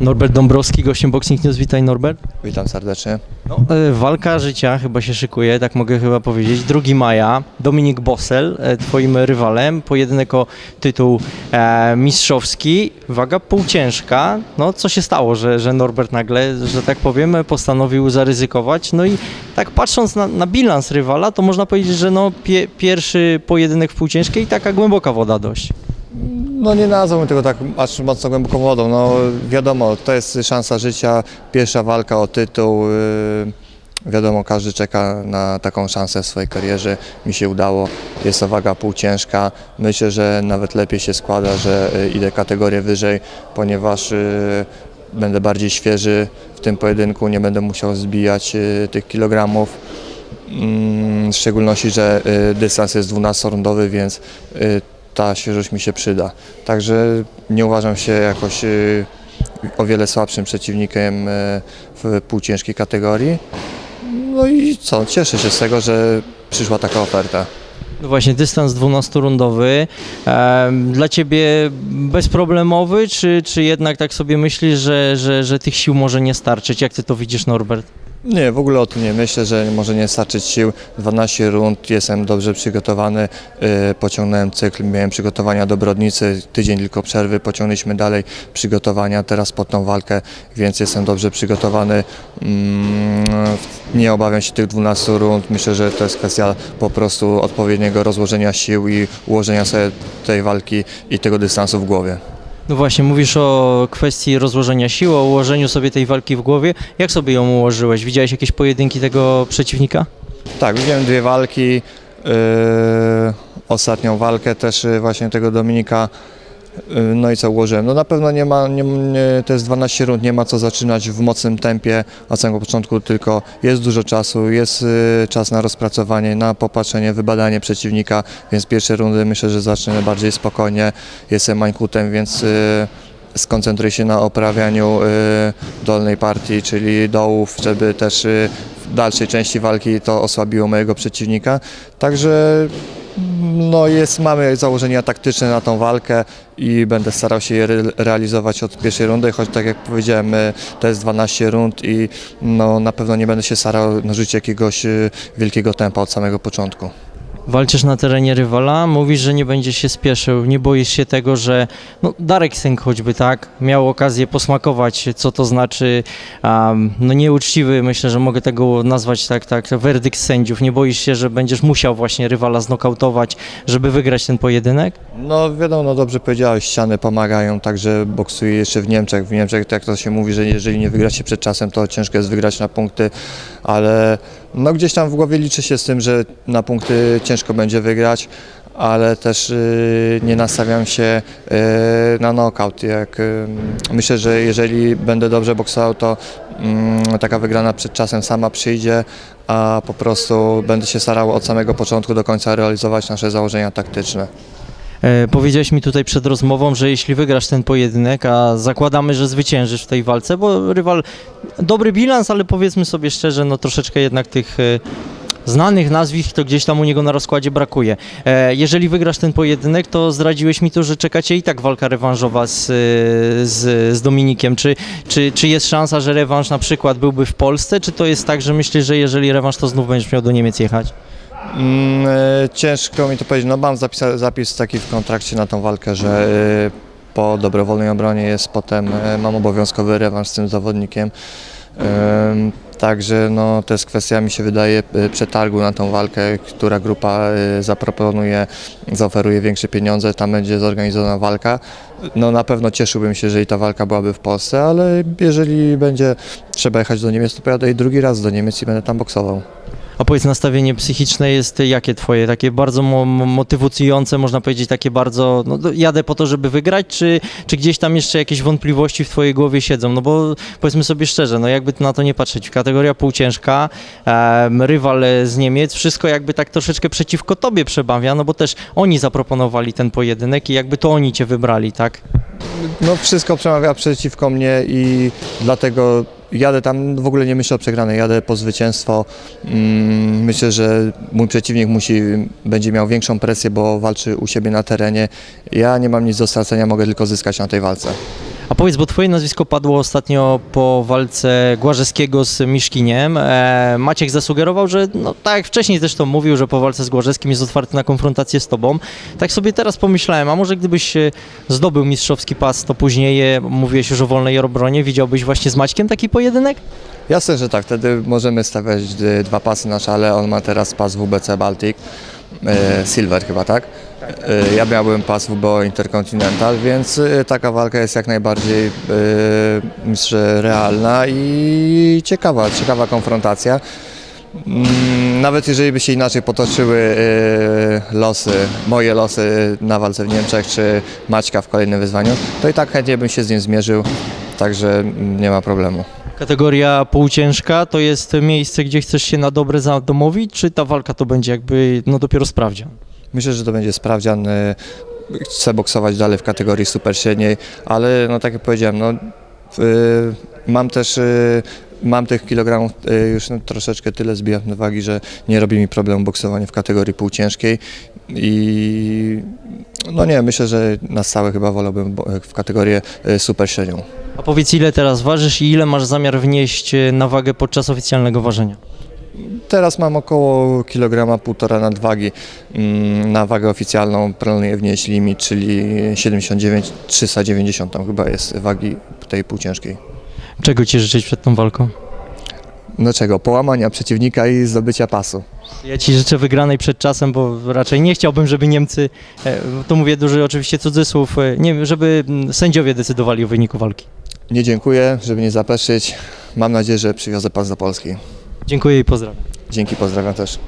Norbert Dąbrowski, gościem Boxing News. Witaj Norbert. Witam serdecznie. No, e, walka życia chyba się szykuje, tak mogę chyba powiedzieć. 2 maja, Dominik Bossel, e, twoim rywalem, pojedynek o tytuł e, mistrzowski, waga półciężka. No co się stało, że, że Norbert nagle, że tak powiem, postanowił zaryzykować. No i tak patrząc na, na bilans rywala, to można powiedzieć, że no pie, pierwszy pojedynek w półciężkiej i taka głęboka woda dość. No nie nazwałbym tego tak aż mocno głęboką wodą. No wiadomo, to jest szansa życia, pierwsza walka o tytuł. Yy, wiadomo, każdy czeka na taką szansę w swojej karierze. Mi się udało, jest to waga półciężka. Myślę, że nawet lepiej się składa, że yy, idę kategorię wyżej, ponieważ yy, będę bardziej świeży w tym pojedynku, nie będę musiał zbijać tych kilogramów. Mm, W szczególności, że dystans jest 12-rundowy, więc ta świeżość mi się przyda. Także nie uważam się jakoś y, o wiele słabszym przeciwnikiem y, w półciężkiej kategorii. No i co, cieszę się z tego, że przyszła taka oferta. No właśnie, dystans 12-rundowy. Em, Dla ciebie bezproblemowy, czy, czy jednak tak sobie myślisz, że, że, że tych sił może nie starczyć? Jak ty to widzisz, Norbert? Nie, w ogóle o tym nie myślę, że może nie starczyć sił. 12 rund, jestem dobrze przygotowany, y, pociągnąłem cykl, miałem przygotowania do Brodnicy, tydzień tylko przerwy, pociągnęliśmy dalej przygotowania teraz pod tą walkę, więc jestem dobrze przygotowany. Mm, Nie obawiam się tych 12 rund, myślę, że to jest kwestia po prostu odpowiedniego rozłożenia sił i ułożenia sobie tej walki i tego dystansu w głowie. No właśnie, mówisz o kwestii rozłożenia sił, o ułożeniu sobie tej walki w głowie. Jak sobie ją ułożyłeś? Widziałeś jakieś pojedynki tego przeciwnika? Tak, widziałem dwie walki. Yy, ostatnią walkę też yy, właśnie tego Dominika. Yy, no i co ułożyłem? No na pewno nie ma, nie, nie, to jest 12 rund, nie ma co zaczynać w mocnym tempie od samego początku, tylko jest dużo czasu, jest yy, czas na rozpracowanie, na popatrzenie, wybadanie przeciwnika, więc pierwsze rundy myślę, że zacznę bardziej spokojnie. Jestem mańkutem, więc yy, skoncentruję się na oprawianiu y, dolnej partii, czyli dołów, żeby też y, w dalszej części walki to osłabiło mojego przeciwnika. Także no jest, mamy założenia taktyczne na tą walkę i będę starał się je re realizować od pierwszej rundy, choć tak jak powiedziałem, y, to jest 12 rund i no, na pewno nie będę się starał narzucić jakiegoś y, wielkiego tempa od samego początku. Walczysz na terenie rywala, mówisz, że nie będziesz się spieszył, nie boisz się tego, że no, Darek Sęk choćby tak, miał okazję posmakować, co to znaczy um, no nieuczciwy, myślę, że mogę tego nazwać tak, tak, werdykt sędziów. Nie boisz się, że będziesz musiał właśnie rywala znokautować, żeby wygrać ten pojedynek? No wiadomo, no dobrze powiedziałeś, ściany pomagają, także boksuję jeszcze w Niemczech. W Niemczech tak to się mówi, że jeżeli nie wygra się przed czasem, to ciężko jest wygrać na punkty, ale no gdzieś tam w głowie liczy się z tym, że na punkty ciężko będzie wygrać, ale też y, nie nastawiam się y, na knockout. Jak, y, myślę, że jeżeli będę dobrze boksował, to mm, taka wygrana przed czasem sama przyjdzie, a po prostu będę się starał od samego początku do końca realizować nasze założenia taktyczne. E, powiedziałeś mi tutaj przed rozmową, że jeśli wygrasz ten pojedynek, a zakładamy, że zwyciężysz w tej walce, bo rywal dobry bilans, ale powiedzmy sobie szczerze, no troszeczkę jednak tych e, znanych nazwisk to gdzieś tam u niego na rozkładzie brakuje. E, jeżeli wygrasz ten pojedynek, to zdradziłeś mi to, że czekacie i tak walka rewanżowa z, e, z, z Dominikiem. Czy, czy, czy jest szansa, że rewanż na przykład byłby w Polsce, czy to jest tak, że myślisz, że jeżeli rewanż, to znów będziesz miał do Niemiec jechać? Mm, e, ciężko mi to powiedzieć. No mam zapis, zapis taki w kontrakcie na tą walkę, że e, po dobrowolnej obronie jest potem, mam obowiązkowy rewanż z tym zawodnikiem. Em, Także no, to jest kwestia, mi się wydaje, przetargu na tą walkę, która grupa e, zaproponuje, zaoferuje większe pieniądze, tam będzie zorganizowana walka. No na pewno cieszyłbym się, jeżeli ta walka byłaby w Polsce, ale jeżeli będzie trzeba jechać do Niemiec, to pojadę i drugi raz do Niemiec i będę tam boksował. A powiedz, nastawienie psychiczne jest jakie twoje? Takie bardzo mo- mo- motywujące, można powiedzieć, takie bardzo, no jadę po to, żeby wygrać, czy, czy gdzieś tam jeszcze jakieś wątpliwości w twojej głowie siedzą? No bo powiedzmy sobie szczerze, no jakby na to nie patrzeć, kategoria półciężka, em, rywal z Niemiec, wszystko jakby tak troszeczkę przeciwko tobie przebawia, no bo też oni zaproponowali ten pojedynek i jakby to oni cię wybrali, tak? No wszystko przemawia przeciwko mnie i dlatego jadę tam, w ogóle nie myślę o przegranej, jadę po zwycięstwo. Mm, Myślę, że mój przeciwnik musi, będzie miał większą presję, bo walczy u siebie na terenie. Ja nie mam nic do stracenia, mogę tylko zyskać na tej walce. A powiedz, bo twoje nazwisko padło ostatnio po walce Głażewskiego z Miszkiniem. E, Maciek zasugerował, że no tak jak wcześniej zresztą mówił, że po walce z Głażewskim jest otwarty na konfrontację z tobą. Tak sobie teraz pomyślałem, a może gdybyś e, zdobył mistrzowski pas, to później e, mówiłeś już o wolnej obronie, widziałbyś właśnie z Maćkiem taki pojedynek? Jasne, że tak, wtedy możemy stawiać y, dwa pasy na szale. On ma teraz pas WBC Baltic, Silver chyba, tak? Y, Ja miałbym pas WBO Intercontinental, więc y, taka walka jest jak najbardziej realna i ciekawa, ciekawa konfrontacja. Mm, Nawet jeżeli by się inaczej potoczyły losy, moje losy na walce w Niemczech, czy Maćka w kolejnym wyzwaniu, to i tak chętnie bym się z nim zmierzył, także mm, nie ma problemu. Kategoria półciężka to jest miejsce, gdzie chcesz się na dobre zadomowić, czy ta walka to będzie jakby no dopiero sprawdzian? Myślę, że to będzie sprawdzian. y, Chcę boksować dalej w kategorii super średniej, ale no tak jak powiedziałem, no, y, mam też y, mam tych kilogramów już no, troszeczkę tyle zbijam na wagi, że nie robi mi problemu boksowanie w kategorii półciężkiej i no nie, myślę, że na stałe chyba wolałbym w kategorię super średnią. A powiedz, ile teraz ważysz i ile masz zamiar wnieść e, na wagę podczas oficjalnego ważenia? Teraz mam około kilograma półtora nadwagi. Mm, Na wagę oficjalną planuję wnieść limit, czyli 79, 390 tam chyba jest wagi tej półciężkiej. Czego ci życzyć przed tą walką? No czego? Połamania przeciwnika i zdobycia pasu. Ja ci życzę wygranej przed czasem, bo raczej nie chciałbym, żeby Niemcy, e, to mówię duży oczywiście cudzysłów, e, nie, żeby mm, sędziowie decydowali o wyniku walki. Nie dziękuję, żeby nie zapeszyć. Mam nadzieję, że przywiozę pas do Polski. Dziękuję i pozdrawiam. Dzięki, pozdrawiam też.